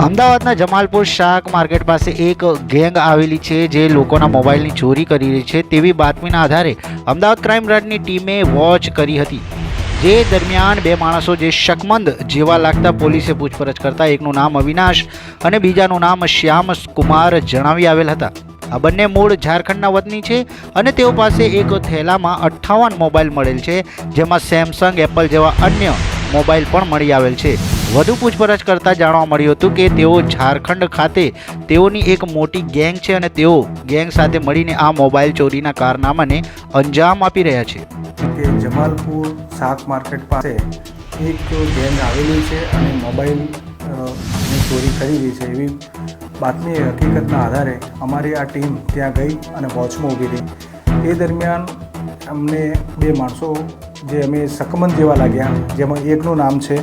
અમદાવાદના જમાલપુર શાક માર્કેટ પાસે એક ગેંગ આવેલી છે જે લોકોના મોબાઈલની ચોરી કરી રહી છે તેવી બાતમીના આધારે અમદાવાદ ક્રાઇમ બ્રાન્ચની ટીમે વોચ કરી હતી. જે દરમિયાન બે માણસો જે શકમંદ જેવા લાગતા પોલીસે પૂછપરછ કરતા એકનું નામ અવિનાશ અને બીજાનું નામ શ્યામ કુમાર જણાવી આવેલ હતા. આ બંને મૂળ ઝારખંડના વતની છે અને તેઓ પાસે એક થેલામાં અઠ્ઠાવન મોબાઈલ મળેલ છે જેમાં સેમસંગ, એપલ જેવા અન્ય મોબાઈલ પણ મળી આવેલ છે. વધુ પૂછપરછ કરતાં જાણવા મળ્યું હતું કે તેઓ ઝારખંડ ખાતે તેઓની એક મોટી ગેંગ છે અને તેઓ ગેંગ સાથે મળીને આ મોબાઈલ ચોરીના કારનામાને અંજામ આપી રહ્યા છે. કે જમાલપુર શાક માર્કેટ પાસે એક ગેંગ આવેલી છે અને મોબાઈલ ચોરી રહી છે. એવી બાતમી હકીકતના આધારે અમારી આ ટીમ ત્યાં ગઈ અને વોચમાં ઊભી રહી. એ દરમિયાન અમને બે માણસો જે અમે શકમંદ જેવા લાગ્યા, જેમાં એકનું નામ છે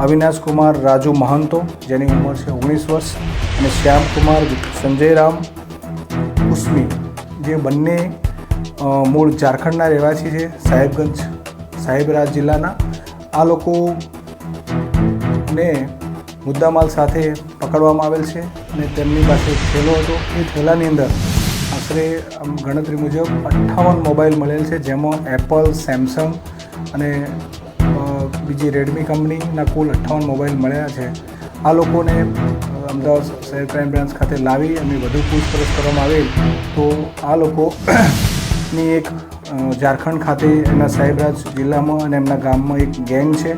અવિનાશ કુમાર રાજુ મહંતો, જેની ઉંમર છે ઓગણીસ વર્ષ, અને શ્યામકુમાર સંજય સંજયરામ કુસ્મી જે બંને મૂળ ઝારખંડના રહેવાસી છે, સાહેબગંજ, સાહેબરાજ જિલ્લાના. આ લોકોને મુદ્દામાલ સાથે પકડવામાં આવેલ છે અને તેમની પાસે થેલો હતો. એ થેલાની અંદર આશરે આમ ગણતરી મુજબ અઠ્ઠાવન મોબાઈલ મળેલ છે, જેમાં એપલ, સેમસંગ અને બીજી રેડમી કંપનીના કુલ અઠ્ઠાવન મોબાઈલ મળ્યા છે. આ લોકોને અમદાવાદ શહેર ક્રાઇમ બ્રાન્ચ ખાતે લાવી અને વધુ પૂછપરછ કરવામાં આવેલ. તો આ લોકોની એક ઝારખંડ ખાતે એમના સાહેબરાજ જિલ્લામાં અને એમના ગામમાં એક ગેંગ છે.